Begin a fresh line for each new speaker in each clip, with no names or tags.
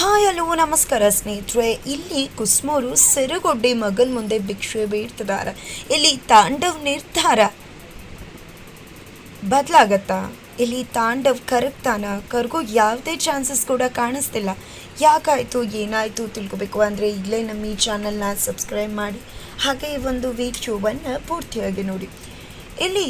Hi, hello, ನಮಸ್ಕಾರ ಸ್ನೇಹಿತರೆ. ಇಲ್ಲಿ ಕುಸ್ಮೋರು ಸೆರಗೊಡ್ಡಿ ಮಗನ ಮುಂದೆ ಭಿಕ್ಷೆ ಬೀಳ್ತಿದ್ದಾರೆ ಇಲ್ಲಿ ತಾಂಡವ್ ನಿರ್ಧಾರ. ಬದಲಾಗತ್ತಾ? ಇಲ್ಲಿ ತಾಂಡವ್ ಕರಗ್ತಾನ? ಕರ್ಗೋ ಯಾವುದೇ ಚಾನ್ಸಸ್ ಕೂಡ ಕಾಣಿಸ್ತಿಲ್ಲ. ಯಾಕಾಯಿತು, ಏನಾಯಿತು ತಿಳ್ಕೊಬೇಕು ಅಂದರೆ ಈಗಲೇ ನಮ್ಮ ಈ ಚಾನಲ್ನ ಸಬ್ಸ್ಕ್ರೈಬ್ ಮಾಡಿ. ಹಾಗೆ ಈ ಒಂದು ವಿಡಿಯೋವನ್ನು ಪೂರ್ತಿಯಾಗಿ ನೋಡಿ. ಇಲ್ಲಿ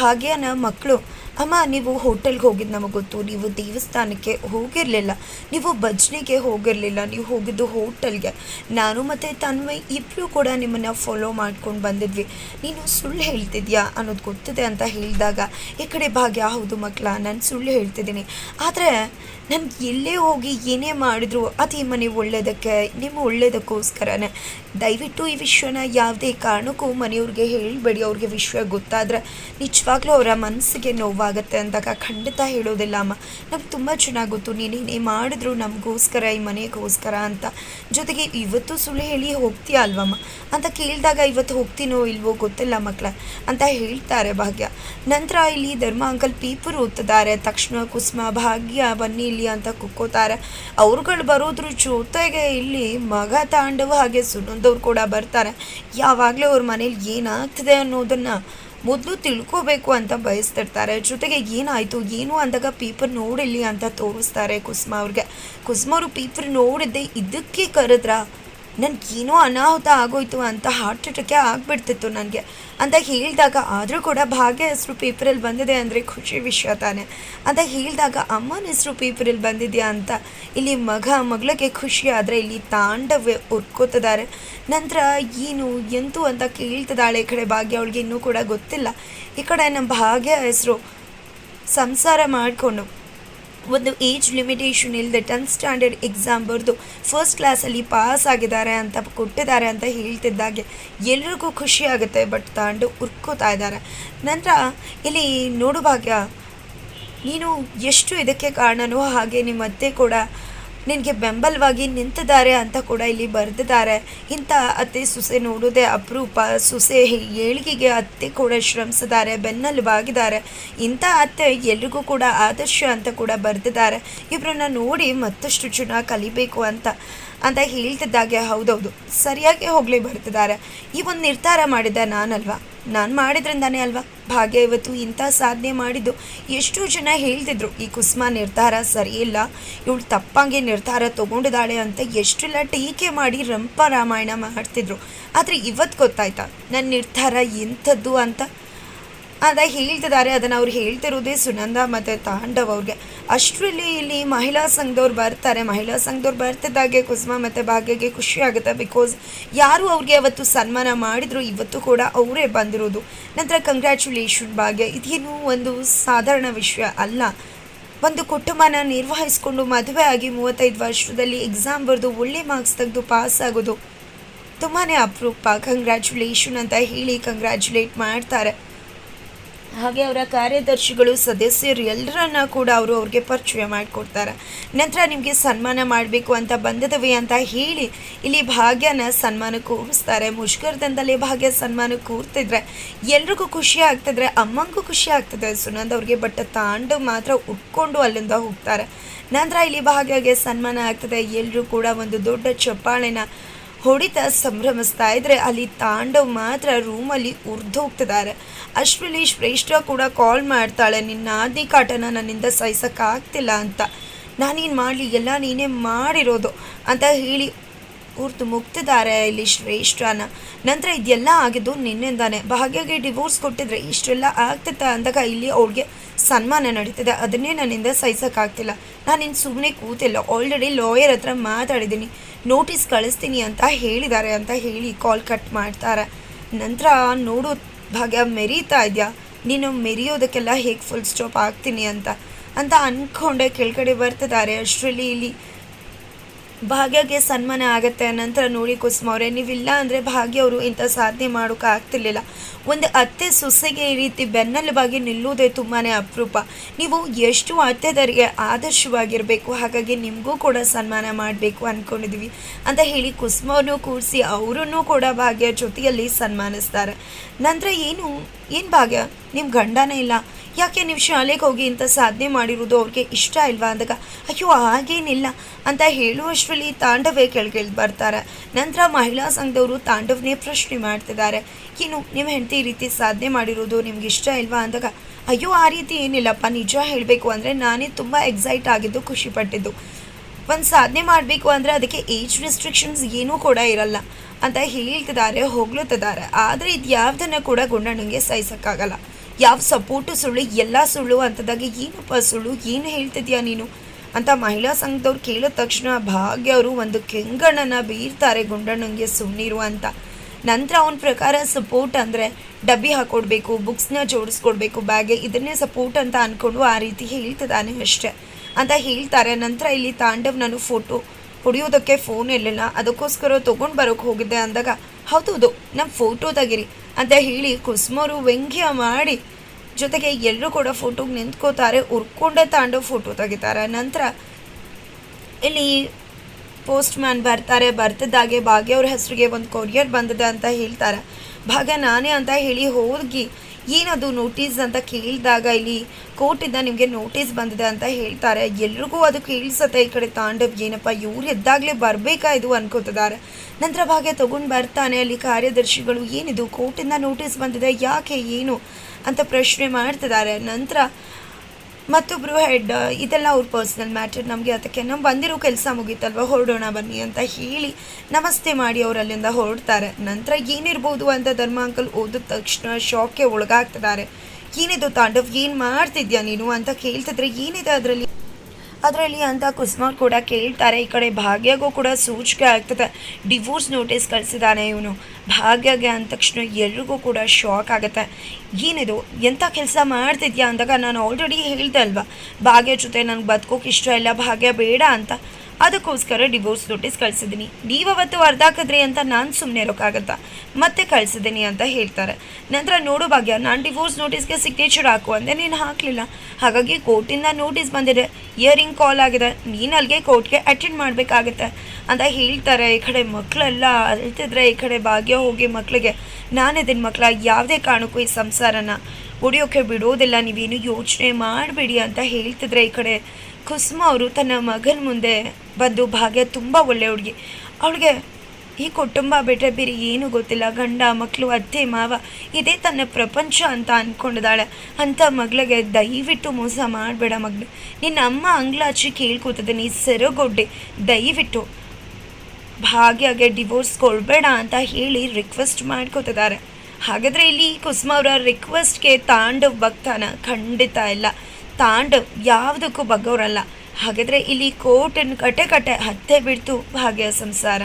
ಭಾಗ್ಯನ ಮಕ್ಕಳು ಅಮ್ಮ, ನೀವು ಹೋಟೆಲ್ಗೆ ಹೋಗಿದ್ದು ನಮಗೆ ಗೊತ್ತು. ನೀವು ದೇವಸ್ಥಾನಕ್ಕೆ ಹೋಗಿರಲಿಲ್ಲ. ನೀವು ಭಜನೆಗೆ ಹೋಗಿರಲಿಲ್ಲ. ನೀವು ಹೋಗಿದ್ದು ಹೋಟೆಲ್ಗೆ. ನಾನು ಮತ್ತು ತನ್ಮಯ್ ಇಬ್ಬರು ಕೂಡ ನಿಮ್ಮನ್ನು ಫಾಲೋ ಮಾಡ್ಕೊಂಡು ಬಂದಿದ್ವಿ. ನೀನು ಸುಳ್ಳು ಹೇಳ್ತಿದ್ಯಾ ಅನ್ನೋದು ಗೊತ್ತಿದೆ ಅಂತ ಹೇಳಿದಾಗ, ಈ ಕಡೆ ಭಾಗ್ಯ, ಹೌದು ಮಕ್ಕಳ ನಾನು ಸುಳ್ಳು ಹೇಳ್ತಿದ್ದೀನಿ. ಆದರೆ ನನ್ಗೆ ಎಲ್ಲೇ ಹೋಗಿ ಏನೇ ಮಾಡಿದ್ರು ಅದು ಈ ಮನೆ ಒಳ್ಳೆಯದಕ್ಕೆ ನಿಮ್ಮ ಒಳ್ಳೆಯದಕ್ಕೋಸ್ಕರನೇ ದಯವಿಟ್ಟು ಈ ವಿಷಯನ ಯಾವುದೇ ಕಾರಣಕ್ಕೂ ಮನೆಯವ್ರಿಗೆ ಹೇಳಬೇಡಿ. ಅವ್ರಿಗೆ ವಿಷಯ ಗೊತ್ತಾದರೆ ನಿಜವಾಗ್ಲೂ ಅವರ ಮನಸ್ಸಿಗೆ ನೋವಾಗುತ್ತೆ ಅಂದಾಗ ಖಂಡಿತ ಹೇಳೋದಿಲ್ಲ, ಅಮ್ಮ. ನಮ್ಗೆ ತುಂಬ ಚೆನ್ನಾಗಿ ಗೊತ್ತು. ನೀನೇನೇ ಮಾಡಿದ್ರು ನಮಗೋಸ್ಕರ, ಈ ಮನೆಗೋಸ್ಕರ ಅಂತ. ಜೊತೆಗೆ ಇವತ್ತು ಸುಳ್ಳು ಹೇಳಿ ಹೋಗ್ತೀಯ ಅಲ್ವಮ್ಮ ಅಂತ ಕೇಳಿದಾಗ ಇವತ್ತು ಹೋಗ್ತೀನೋ ಇಲ್ವೋ ಗೊತ್ತಿಲ್ಲ ಮಕ್ಕಳ ಅಂತ ಹೇಳ್ತಾರೆ ಭಾಗ್ಯ. ನಂತರ ಇಲ್ಲಿ ಧರ್ಮ ಅಂಕಲ್ ಪೀಪರ್ ಓದ್ತಿದ್ದಾರೆ. ತಕ್ಷಣ ಕುಸುಮ, ಭಾಗ್ಯ, ಬನ್ನಿ ಇಲ್ಲಿ ಅಂತ ಕುಕ್ಕೋತಾರೆ. ಅವ್ರುಗಳು ಬರೋದ್ರ ಜೊತೆಗೆ ಇಲ್ಲಿ ಮಗ ತಾಂಡವ ಹಾಗೆ ಸುನಂದವ್ರು ಕೂಡ ಬರ್ತಾರೆ. ಯಾವಾಗಲೂ ಅವ್ರ ಮನೇಲಿ ಏನಾಗ್ತದೆ ಅನ್ನೋದನ್ನು ಮೊದಲು ತಿಳ್ಕೋಬೇಕು ಅಂತ ಬಯಸ್ತಿರ್ತಾರೆ. ಜೊತೆಗೆ ಏನಾಯಿತು, ಏನು ಅಂದಾಗ ಪೇಪರ್ ನೋಡಿಲ್ಲಿ ಅಂತ ತೋರಿಸ್ತಾರೆ ಕುಸುಮ ಅವ್ರಿಗೆ. ಕುಸುಮ ಅವರು ಪೇಪರ್ ನೋಡಿದ್ದೆ ಇದಕ್ಕೆ ಕರೆದ್ರಾ? ನನಗೇನೋ ಅನಾಹುತ ಆಗೋಯ್ತು ಅಂತ ಹಾರ್ಟ್ ಅಟ್ಯಾಕೆ ಆಗಿಬಿಡ್ತಿತ್ತು ನನಗೆ. ಅಂತ ಹೇಳಿದಾಗ ಆದರೂ ಕೂಡ ಭಾಗ್ಯ ಹೆಸರು ಪೇಪರಲ್ಲಿ ಬಂದಿದೆ ಅಂದರೆ ಖುಷಿ ವಿಷಯ ತಾನೆ. ಅಂತ ಹೇಳಿದಾಗ ಅಮ್ಮನ ಹೆಸರು ಪೇಪರಲ್ಲಿ ಬಂದಿದೆಯಾ ಅಂತ ಇಲ್ಲಿ ಮಗ ಮಗಳಿಗೆ ಖುಷಿ ಆದರೆ ಇಲ್ಲಿ ತಾಂಡವ ಉರ್ಕೋತಿದ್ದಾರೆ ನಂತರ ಏನು, ಎಂತು ಅಂತ ಕೇಳ್ತಿದ್ದಾಳೆ ಈ ಕಡೆ ಭಾಗ್ಯ, ಅವಳಿಗೆ ಇನ್ನೂ ಕೂಡ ಗೊತ್ತಿಲ್ಲ. ಈ ಕಡೆ ನಮ್ಮ ಭಾಗ್ಯ ಹೆಸರು ಸಂಸಾರ ಮಾಡಿಕೊಂಡು ಒಂದು ಏಜ್ ಲಿಮಿಟೇಷನ್ ಇಲ್ಲದೆ ಟೆಂತ್ ಸ್ಟ್ಯಾಂಡರ್ಡ್ ಎಕ್ಸಾಮ್ ಬರೆದು ಫಸ್ಟ್ ಕ್ಲಾಸಲ್ಲಿ ಪಾಸ್ ಆಗಿದ್ದಾರೆ ಅಂತ ಕೊಟ್ಟಿದ್ದಾರೆ ಅಂತ ಹೇಳ್ತಿದ್ದಾಗೆ ಎಲ್ರಿಗೂ ಖುಷಿ ಆಗುತ್ತೆ ಬಟ್ ತಾಂಡು ಉರ್ಕೋತಾ ಇದ್ದಾರೆ. ನಂತರ ಇಲ್ಲಿ ನೋಡುವಾಗ ನೀನು ಎಷ್ಟು ಇದಕ್ಕೆ ಕಾರಣನೋ ಹಾಗೆ ನಿಮ್ಮ ಅತ್ತೆ ಕೂಡ ನಿನಗೆ ಬೆಂಬಲವಾಗಿ ನಿಂತಿದ್ದಾರೆ ಅಂತ ಕೂಡ ಇಲ್ಲಿ ಬರೆದಿದ್ದಾರೆ. ಇಂಥ ಅತ್ತೆ ಸೊಸೆ ನೋಡೋದೇ ಅಪರೂಪ. ಸೊಸೆ ಏಳಿಗೆಗೆ ಅತ್ತೆ ಕೂಡ ಶ್ರಮಿಸಿದ್ದಾರೆ, ಬೆನ್ನೆಲುಬಾಗಿದ್ದಾರೆ. ಇಂಥ ಅತ್ತೆ ಎಲ್ರಿಗೂ ಕೂಡ ಆದರ್ಶ ಅಂತ ಕೂಡ ಬರೆದಿದ್ದಾರೆ. ಇಬ್ಬರನ್ನ ನೋಡಿ ಮತ್ತಷ್ಟು ಜನ ಕಲಿಬೇಕು ಅಂತ ಅಂತ ಹೇಳ್ತಿದ್ದಾಗೆ. ಹೌದೌದು. ಸರಿಯಾಗಿ ಹೋಗಲಿ ಬರ್ತಿದ್ದಾರೆ ಈ ಒಂದು ನಿರ್ಧಾರ ಮಾಡಿದ್ದೆ ನಾನಲ್ವಾ? ನಾನು ಮಾಡಿದ್ರಿಂದಾನೆ ಅಲ್ವಾ? ಭಾಗ್ಯ ಇವತ್ತು ಇಂಥ ಸಾಧನೆ ಮಾಡಿದ್ದು. ಎಷ್ಟೋ ಜನ ಹೇಳ್ತಿದ್ರು, ಈ ಕುಸ್ಮಾ ನಿರ್ಧಾರ ಸರಿಯಿಲ್ಲ ಇವಳು ತಪ್ಪಂಗೆ ನಿರ್ಧಾರ ತೊಗೊಂಡಿದ್ದಾಳೆ ಅಂತ ಎಷ್ಟೆಲ್ಲ ಟೀಕೆ ಮಾಡಿ ರಂಪ ರಾಮಾಯಣ ಮಾಡ್ತಿದ್ರು. ಆದರೆ ಇವತ್ತು ಗೊತ್ತಾಯ್ತಾ? ನನ್ನ ನಿರ್ಧಾರ ಎಂಥದ್ದು ಅಂತ? ಅದ ಹೇಳ್ತಿದ್ದಾರೆ. ಅದನ್ನು ಅವ್ರು ಹೇಳ್ತಿರೋದೇ ಸುನಂದ ಮತ್ತು ತಾಂಡವ್ ಅವ್ರಿಗೆ. ಅಷ್ಟರಲ್ಲಿ ಇಲ್ಲಿ ಮಹಿಳಾ ಸಂಘದವ್ರು ಬರ್ತಾರೆ. ಮಹಿಳಾ ಸಂಘದವ್ರು ಬರ್ತಿದ್ದಾಗೆ ಕುಸುಮ ಮತ್ತು ಭಾಗ್ಯಗೆ ಖುಷಿ ಆಗುತ್ತೆ ಬಿಕಾಸ್ ಯಾರು ಅವ್ರಿಗೆ ಅವತ್ತು ಸನ್ಮಾನ ಮಾಡಿದ್ರು ಇವತ್ತು ಕೂಡ ಅವರೇ ಬಂದಿರೋದು. ನಂತರ ಕಂಗ್ರ್ಯಾಚುಲೇಷನ್ ಭಾಗ್ಯ. ಇದೇನು ಒಂದು ಸಾಧಾರಣ ವಿಷಯ ಅಲ್ಲ. ಒಂದು ಕುಟುಂಬನ ನಿರ್ವಹಿಸ್ಕೊಂಡು ಮದುವೆ ಆಗಿ ಮೂವತ್ತೈದು ವರ್ಷದಲ್ಲಿ ಎಕ್ಸಾಮ್ ಬರೆದು ಒಳ್ಳೆ ಮಾರ್ಕ್ಸ್ ತೆಗೆದು ಪಾಸ್ ಆಗೋದು ತುಂಬಾ ಅಪರೂಪ. ಕಂಗ್ರ್ಯಾಚುಲೇಷನ್ ಅಂತ ಹೇಳಿ ಕಂಗ್ರ್ಯಾಚುಲೇಟ್ ಮಾಡ್ತಾರೆ. ಹಾಗೆ ಅವರ ಕಾರ್ಯದರ್ಶಿಗಳು ಸದಸ್ಯರು ಎಲ್ಲರನ್ನ ಕೂಡ ಅವರು ಅವ್ರಿಗೆ ಪರಿಚಯ ಮಾಡಿಕೊಡ್ತಾರೆ. ನಂತರ ನಿಮಗೆ ಸನ್ಮಾನ ಮಾಡಬೇಕು ಅಂತ ಬಂದಿದವೆ ಅಂತ ಹೇಳಿ ಇಲ್ಲಿ ಭಾಗ್ಯನ ಸನ್ಮಾನ ಕೂರಿಸ್ತಾರೆ. ಮುಷ್ಕರದಿಂದಲೇ ಭಾಗ್ಯ ಸನ್ಮಾನ ಕೂರ್ತಿದ್ರೆ ಎಲ್ರಿಗೂ ಖುಷಿ ಆಗ್ತಿದ್ರೆ, ಅಮ್ಮಂಗೂ ಖುಷಿ ಆಗ್ತದೆ ಸುನಂದ್ ಅವ್ರಿಗೆ ಬಟ್ ತಾಂಡು ಮಾತ್ರ ಉಟ್ಕೊಂಡು ಅಲ್ಲಿಂದ ಹೋಗ್ತಾರೆ. ನಂತರ ಇಲ್ಲಿ ಭಾಗ್ಯಗೆ ಸನ್ಮಾನ ಆಗ್ತದೆ. ಎಲ್ಲರೂ ಕೂಡ ಒಂದು ದೊಡ್ಡ ಚಪ್ಪಾಳೆನ ಹೊಡಿತ ಸಂಭ್ರಮಿಸ್ತಾ ಇದ್ರೆ ಅಲ್ಲಿ ತಾಂಡವ್ ಮಾತ್ರ ರೂಮಲ್ಲಿ ಉರ್ದು ಹೋಗ್ತಿದ್ದಾರೆ ಅಷ್ಟರಲ್ಲಿ ಶ್ರೇಷ್ಠ ಕೂಡ ಕಾಲ್ ಮಾಡ್ತಾಳೆ, ನಿನ್ನ ಆದಿ ಕಾಟನ ನನ್ನಿಂದ ಸಹಿಸೋಕ್ಕಾಗ್ತಿಲ್ಲ ಅಂತ. ನಾನೇನು ಮಾಡಲಿ? ಎಲ್ಲ ನೀನೇ ಮಾಡಿರೋದು ಅಂತ ಹೇಳಿ ಉರ್ದು ಮುಗ್ತಿದ್ದಾರೆ ಇಲ್ಲಿ ಶ್ರೇಷ್ಠನ. ನಂತರ ಇದೆಲ್ಲ ಆಗಿದ್ದು ನಿನ್ನಿಂದಾನೆ ಭಾಗ್ಯಗೆ ಡಿವೋರ್ಸ್ ಕೊಟ್ಟಿದ್ರೆ ಇಷ್ಟೆಲ್ಲ ಆಗ್ತಿತ್ತ ಅಂದಾಗ ಇಲ್ಲಿ ಅವ್ರಿಗೆ ಸನ್ಮಾನ ನಡೀತಿದೆ. ಅದನ್ನೇ ನನ್ನಿಂದ ಸಹಿಸೋಕ್ಕಾಗ್ತಿಲ್ಲ. ನಾನು ಇನ್ನು ಸುಮ್ಮನೆ ಕೂತಿಲ್ಲ. ಆಲ್ರೆಡಿ ಲಾಯರ್ ಹತ್ರ ಮಾತಾಡಿದ್ದೀನಿ. ನೋಟಿಸ್ ಕಳಿಸ್ತೀನಿ ಅಂತ ಹೇಳಿದ್ದಾರೆ ಅಂತ ಹೇಳಿ ಕಾಲ್ ಕಟ್ ಮಾಡ್ತಾರೆ. ನಂತರ ನೋಡು ಭಾಗ್ಯ ಮೆರೀತಾ ಇದೆಯಾ? ನೀನು ಮೆರೆಯೋದಕ್ಕೆಲ್ಲ ಹೇಗೆ ಫುಲ್ ಸ್ಟಾಪ್ ಆಗ್ತೀನಿ ಅಂತ. ಅಂತ ಅಂದ್ಕೊಂಡೆ ಕೆಳಗಡೆ ಬರ್ತಿದ್ದಾರೆ. ಅಷ್ಟರಲ್ಲಿ ಇಲ್ಲಿ ಭಾಗ್ಯಗೆ ಸನ್ಮಾನ ಆಗುತ್ತೆ. ನಂತರ ನೋಡಿ ಕುಸುಮ ಅವರೇ, ನೀವಿಲ್ಲ ಅಂದರೆ ಭಾಗ್ಯ ಅವರು ಇಂಥ ಸಾಧನೆ ಮಾಡೋಕೆ ಆಗ್ತಿರ್ಲಿಲ್ಲ. ಒಂದು ಅತ್ತೆ ಸೊಸೆಗೆ ಈ ರೀತಿ ಬೆನ್ನೆಲುಬಾಗಿ ನಿಲ್ಲುವುದೇ ತುಂಬಾ ಅಪರೂಪ. ನೀವು ಎಷ್ಟು ಅತ್ತೆದರಿಗೆ ಆದರ್ಶವಾಗಿರಬೇಕು, ಹಾಗಾಗಿ ನಿಮಗೂ ಕೂಡ ಸನ್ಮಾನ ಮಾಡಬೇಕು ಅಂದ್ಕೊಂಡಿದ್ದೀವಿ ಅಂತ ಹೇಳಿ ಕುಸುಮವ್ರನ್ನೂ ಕೂರಿಸಿ ಅವರನ್ನು ಕೂಡ ಭಾಗ್ಯ ಜೊತೆಯಲ್ಲಿ ಸನ್ಮಾನಿಸ್ತಾರೆ. ನಂತರ ಏನು ಏನು ಭಾಗ್ಯ? ನಿಮ್ಮ ಗಂಡನೇ ಇಲ್ಲ. ಯಾಕೆ ನೀವು ಶಾಲೆಗೆ ಹೋಗಿ ಇಂಥ ಸಾಧನೆ ಮಾಡಿರೋದು ಅವ್ರಿಗೆ ಇಷ್ಟ ಇಲ್ವಾ ಅಂದಾಗ, ಅಯ್ಯೋ, ಹಾಗೇನಿಲ್ಲ ಅಂತ ಹೇಳುವಷ್ಟರಲ್ಲಿ ತಾಂಡವೇ ಕೆಳಗಿಳಿದು ಬರ್ತಾರೆ. ನಂತರ ಮಹಿಳಾ ಸಂಘದವರು ತಾಂಡವನೇ ಪ್ರಶ್ನೆ ಮಾಡ್ತಿದ್ದಾರೆ. ಏನು ನಿಮ್ಮ ಹೆಂಡತಿ ಈ ರೀತಿ ಸಾಧನೆ ಮಾಡಿರೋದು ನಿಮ್ಗೆ ಇಷ್ಟ ಇಲ್ವಾ ಅಂದಾಗ, ಅಯ್ಯೋ, ಆ ರೀತಿ ಏನಿಲ್ಲಪ್ಪ, ನಿಜ ಹೇಳಬೇಕು ಅಂದರೆ ನಾನೇ ತುಂಬ ಎಕ್ಸೈಟ್ ಆಗಿದ್ದು ಖುಷಿಪಟ್ಟಿದ್ದು ಒಂದು ಸಾಧನೆ ಮಾಡಬೇಕು ಅಂದರೆ ಅದಕ್ಕೆ ಏಜ್ ರೆಸ್ಟ್ರಿಕ್ಷನ್ಸ್ ಏನೂ ಕೂಡ ಇರಲ್ಲ ಅಂತ ಹೇಳ್ತಿದ್ದಾರೆ, ಹೊಗಳುತ್ತಿದ್ದಾರೆ. ಆದರೆ ಇದು ಯಾವುದನ್ನು ಕೂಡ ಗುಂಡಣ್ಣಂಗೆ ಸಹಿಸೋಕ್ಕಾಗಲ್ಲ. ಯಾವ ಸಪೋರ್ಟು ಸುಳ್ಳು, ಎಲ್ಲ ಸುಳ್ಳು ಅಂತದಾಗ ಏನಪ್ಪ ಸುಳ್ಳು, ಏನು ಹೇಳ್ತಿದ್ಯಾ ನೀನು? ಅಂತ ಮಹಿಳಾ ಸಂಘದವ್ರು ಕೇಳಿದ ತಕ್ಷಣ ಭಾಗ್ಯ ಅವರು ಒಂದು ಕೆಂಗಣ್ಣನ ಬೀರ್ತಾರೆ ಗುಂಡಣ್ಣಂಗೆ ಸುಮ್ಮನಿರು ಅಂತ. ನಂತರ ಅವನ ಪ್ರಕಾರ ಸಪೋರ್ಟ್ ಅಂದರೆ ಡಬ್ಬಿ ಹಾಕೊಡ್ಬೇಕು, ಬುಕ್ಸ್ನ ಜೋಡಿಸ್ಕೊಡ್ಬೇಕು, ಬ್ಯಾಗೆ ಇದನ್ನೇ ಸಪೋರ್ಟ್ ಅಂತ ಅಂದ್ಕೊಂಡು ಆ ರೀತಿ ಹೇಳ್ತಿದ್ದಾನೆ ಅಷ್ಟೆ. ಅಂತ ಹೇಳ್ತಾರೆ. ನಂತರ ಇಲ್ಲಿ ತಾಂಡವ್ ನಾನು ಫೋಟೋ ಹೊಡಿಯೋದಕ್ಕೆ ಫೋನ್ ಇರಲಿಲ್ಲ. ಅದಕ್ಕೋಸ್ಕರ ತೊಗೊಂಡು ಬರೋಕ್ಕೆ ಹೋಗಿದ್ದೆ ಅಂದಾಗ, ಹೌದೌದು ನಮ್ಮ ಫೋಟೋ ತೆಗಿರಿ. ಅಂತ ಹೇಳಿ ಕುಸುಮರು ವ್ಯಂಗ್ಯ ಮಾಡಿ ಜೊತೆಗೆ ಎಲ್ಲರೂ ಕೂಡ ಫೋಟೋಗೆ ನಿಂತ್ಕೋತಾರೆ, ಉರ್ಕೊಂಡೇ ತಾಂಡೋ ಫೋಟೋ ತೆಗಿತಾರೆ. ನಂತರ ಇಲ್ಲಿ ಪೋಸ್ಟ್ ಮ್ಯಾನ್ ಬರ್ತಾರೆ. ಬರ್ತಿದ್ದಾಗೆ ಭಾಗ್ಯ ಅವ್ರ ಹೆಸರಿಗೆ ಒಂದು ಕೊರಿಯರ್ ಬಂದಿದೆ ಅಂತ ಹೇಳ್ತಾರೆ. ಭಾಗ್ಯ, ನಾನೇ ಅಂತ ಹೇಳಿ ಹೋಗಿ ಏನದು ನೋಟಿಸ್ ಅಂತ ಕೇಳಿದಾಗ ಇಲ್ಲಿ ಕೋರ್ಟಿಂದ ನಿಮಗೆ ನೋಟಿಸ್ ಬಂದಿದೆ ಅಂತ ಹೇಳ್ತಾರೆ. ಎಲ್ರಿಗೂ ಅದು ಕೇಳಿಸತ್ತೆ ಈ ಕಡೆ ತಾಂಡವ್ ಏನಪ್ಪ, ಇವ್ರು ಎದ್ದಾಗಲೇ ಬರಬೇಕಾ ಇದು ಅನ್ಕೋತಿದ್ದಾರೆ. ನಂತರ ಭಾಗ್ಯ ತೊಗೊಂಡು ಬರ್ತಾನೆ, ಅಲ್ಲಿ ಕಾರ್ಯದರ್ಶಿಗಳು ಏನಿದು ಕೋರ್ಟಿಂದ ನೋಟಿಸ್ ಬಂದಿದೆ, ಯಾಕೆ, ಏನು ಅಂತ ಪ್ರಶ್ನೆ ಮಾಡ್ತಿದ್ದಾರೆ. ನಂತರ ಮತ್ತೊಬ್ಬರು ಹೆಡ್ ಇದೆಲ್ಲ ಅವ್ರ ಪರ್ಸ್ನಲ್ ಮ್ಯಾಟರ್ ನಮಗೆ ಅದಕ್ಕೆ ನಮ್ಮ ಬಂದಿರೋ ಕೆಲಸ ಮುಗೀತಲ್ವ? ಹೊರಡೋಣ ಬನ್ನಿ ಅಂತ ಹೇಳಿ ನಮಸ್ತೆ ಮಾಡಿ ಅವರಲ್ಲಿಂದ ಅಲ್ಲಿಂದ ಹೊರಡ್ತಾರೆ. ನಂತರ ಏನಿರ್ಬೋದು ಅಂತ ಧರ್ಮ ಅಂಕಲ್ ಓದಿದ ತಕ್ಷಣ ಶಾಕ್ಗೆ ಒಳಗಾಗ್ತಿದ್ದಾರೆ. ಏನಿದು ತಾಂಡವ್? ಏನು ಮಾಡ್ತಿದ್ಯಾ ನೀನು ಅಂತ ಕೇಳ್ತಿದ್ರೆ ಏನಿದೆ ಅದರಲ್ಲಿ? ಅದರಲ್ಲಿ ಅಂತ ಕುಸುಮ ಕೂಡ ಕೇಳ್ತಾರೆ. ಈ ಕಡೆ ಭಾಗ್ಯಗೂ ಕೂಡ ಸೂಚಿಕೆ ಆಗ್ತದೆ. ಡಿವೋರ್ಸ್ ನೋಟಿಸ್ ಕಳಿಸಿದ್ದಾನೆ ಇವನು. ಭಾಗ್ಯಗೆ ಅಂದ ತಕ್ಷಣ ಎಲ್ರಿಗೂ ಕೂಡ ಶಾಕ್ ಆಗುತ್ತೆ. ಏನಿದು? ಎಂಥ ಕೆಲಸ ಮಾಡ್ತಿದ್ಯಾ ಅಂದಾಗ ನಾನು ಆಲ್ರೆಡಿ ಹೇಳ್ದೆ ಅಲ್ವಾ? ಭಾಗ್ಯ ಜೊತೆ ನನಗೆ ಬದುಕೋಕೆ ಇಷ್ಟ ಇಲ್ಲ. ಭಾಗ್ಯ ಬೇಡ ಅಂತ. ಅದಕ್ಕೋಸ್ಕರ ಡಿವೋರ್ಸ್ ನೋಟಿಸ್ ಕಳಿಸಿದ್ದೀನಿ. ನೀವವತ್ತು ಅರ್ಧಾಕಿದ್ರಿ ಅಂತ ನಾನು ಸುಮ್ಮನೆ ಇರೋಕ್ಕಾಗತ್ತಾ? ಮತ್ತೆ ಕಳಿಸಿದ್ದೀನಿ ಅಂತ ಹೇಳ್ತಾರೆ. ನಂತರ ನೋಡು ಭಾಗ್ಯ, ನಾನು ಡಿವೋರ್ಸ್ ನೋಟಿಸ್ಗೆ ಸಿಗ್ನೇಚರ್ ಹಾಕು ಅಂದರೆ ನೀನು ಹಾಕಲಿಲ್ಲ. ಹಾಗಾಗಿ ಕೋರ್ಟಿಂದ ನೋಟಿಸ್ ಬಂದಿದೆ. ಇಯರಿಂಗ್ ಕಾಲ್ ಆಗಿದೆ. ನೀನು ಅಲ್ಲಿಗೆ ಕೋರ್ಟ್ಗೆ ಅಟೆಂಡ್ ಮಾಡಬೇಕಾಗತ್ತೆ ಅಂತ ಹೇಳ್ತಾರೆ. ಈ ಕಡೆ ಮಕ್ಕಳೆಲ್ಲ ಅಳ್ತಿದ್ರೆ ಈ ಕಡೆ ಭಾಗ್ಯ ಹೋಗಿ ಮಕ್ಕಳಿಗೆ ನಾನಿದ್ದೀನಿ ಮಕ್ಕಳ ಯಾವುದೇ ಕಾರಣಕ್ಕೂ ಈ ಸಂಸಾರನ ಉಡಿಯೋಕ್ಕೆ ಬಿಡೋದಿಲ್ಲ. ನೀವೇನು ಯೋಚನೆ ಮಾಡಬೇಡಿ ಅಂತ ಹೇಳ್ತಿದ್ರೆ ಈ ಕಡೆ ಕುಸುಮ ಅವರು ತನ್ನ ಮಗನ ಮುಂದೆ ಬಂದು ಭಾಗ್ಯ ತುಂಬ ಒಳ್ಳೆ ಹುಡುಗಿ. ಅವಳಿಗೆ ಈ ಕುಟುಂಬ ಬಿಟ್ಟರೆ ಬೇರೆ ಏನೂ ಗೊತ್ತಿಲ್ಲ. ಗಂಡ ಮಕ್ಕಳು ಅತ್ತೆ, ಮಾವ ಇದೇ ತನ್ನ ಪ್ರಪಂಚ ಅಂತ ಅಂದ್ಕೊಂಡಿದ್ದಾಳೆ ಅಂಥ ಮಗಳಿಗೆ ದಯವಿಟ್ಟು ಮೋಸ ಮಾಡಬೇಡ ಮಗಳು. ನಿನ್ನ ಅಮ್ಮ ಅಂಗ್ಲಾಚಿ ನೀ ಸೆರಗೊಡ್ಡೆ. ದಯವಿಟ್ಟು ಭಾಗ್ಯಗೆ ಡಿವೋರ್ಸ್ ಕೊಡಬೇಡ ಅಂತ ಹೇಳಿ ರಿಕ್ವೆಸ್ಟ್ ಮಾಡ್ಕೋತಿದ್ದಾರೆ. ಹಾಗಾದರೆ ಇಲ್ಲಿ ಕುಸುಮ ಅವರ ರಿಕ್ವೆಸ್ಟ್ಗೆ ತಾಂಡವ್ ಭಕ್ತಾನ ಖಂಡಿತ ಇಲ್ಲ. ತಾಂಡವ್ ಯಾವುದಕ್ಕೂ ಬಗ್ಗವರಲ್ಲ. ಹಾಗಾದರೆ ಇಲ್ಲಿ ಕೋಟನ್ನು ಕಟೆ ಕಟೆ ಹತ್ತೆ ಬಿಡ್ತು ಭಾಗ್ಯ ಸಂಸಾರ.